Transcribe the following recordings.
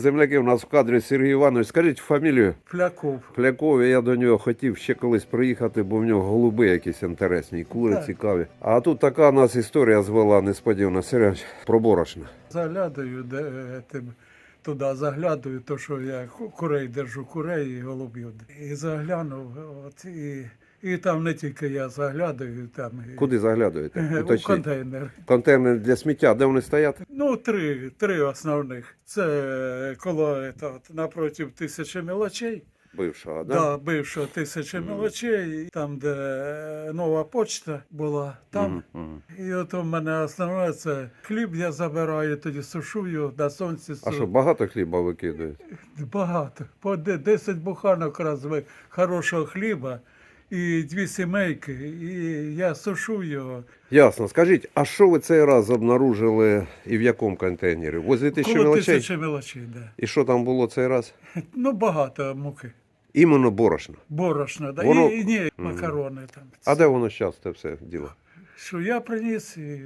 Земляки у нас в кадрі Сергій Іванович. Скажіть фамілію Фляков. Флякові. Я до нього хотів ще колись приїхати, бо в нього голуби якісь інтересні, і кури Так. цікаві. А тут така нас історія звела несподівано. Сергій про борошно. Заглядаю, де е, тим, туди заглядаю, то що я ку- курей держу, курей і голубів. І заглянув, от, і, і там не тільки я заглядаю, там Куди заглядуєте? е, у Уточніть. контейнер. Контейнер для сміття, де вони стоять? Ну, три, три основних. Це коло напротив тисячі мелочей. Бившого, да? Да, бившого тисячі мелочей, там, де е, нова почта була, там. Мгм. І от у мене основне це хліб я забираю, тоді сушу його на сонці. А су- що, багато хліба викидають? Багато. По де- 10 буханок розви хорошого хліба і дві сімейки, і я сушу його. Ясно. Скажіть, а що ви цей раз обнаружили і в якому контейнері? Возле тисячі Коло мелочей? тисячі мелочей, да. І що там було цей раз? Ну, багато муки. Іменно борошно. Борошна, да. Воно- І, і ні, макарони там. А де воно зараз це все діло? Що я приніс і.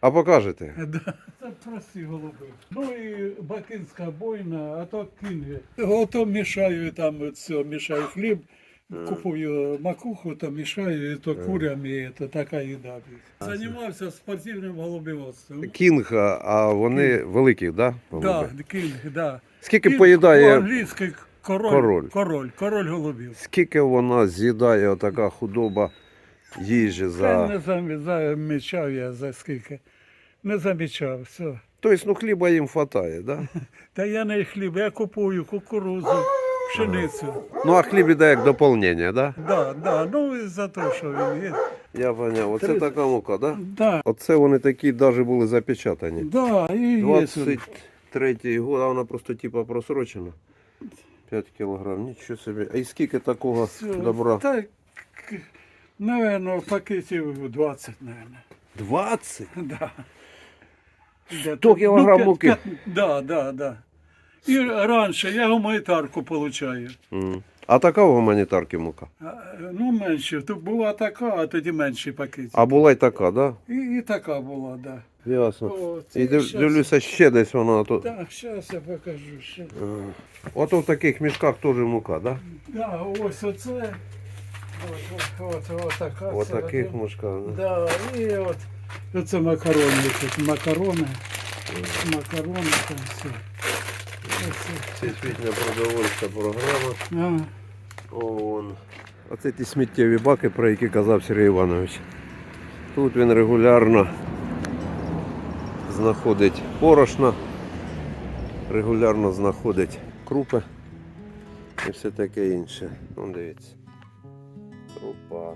А покажете? Да. Це прості голуби. Ну і бакинська бойна, а то кінги. Ото мішаю там, все, мішаю хліб, купую макуху, то мішаю, і то курям, і то така їда. Займався спортивним голубіводством. Кінг, а- вони великі, да? голуби? Да, кінг, да. Скільки Кінг поїдає, По-англійськи король, Король. король, король, голубів. скільки вона з'їдає така худоба їжі Це за. не замічав я за скільки. Не замічав, все. Тобто, ну хліба їм вистачає, да? Та я не хліб, я купую кукурузу, пшеницю. Ну а хліб іде як доповнення, да? Да, да, ну і за те, що він є. Я поняв, оце така мука, да? Да, Оце вони такі навіть були запечатані. да, і є. 23 год, а вона просто типа просрочена. 5 кілограм, нічого собі. А і скільки такого добра? Так, наверное, пакетів 20, наверное. 20? Да. 100 кілограм п'ять- муки? п'ять- Да, да, да. І раніше я гуманітарку получаю. М. А така в гуманітарки мука? А, Ну, менше. Тут була така, а тоді менші пакети. А була й така, да? І, і така була, да. Ясно. О, це І див- щас- дивлюся, ще десь вона тут. Так, зараз я покажу ще. Ото в таких мішках теж мука, да? Да, ось оце. От, от, от, от така. В таких це, мішках. Да. Да, і от. Оце макарони тут. Макарони. Макарони там все. Всесвітня продовольча програма. А, О. Оце ті сміттєві баки, про які казав Сергій Іванович. Тут він регулярно знаходить порошна, регулярно знаходить крупи і все таке інше. Ну, дивіться. Крупа.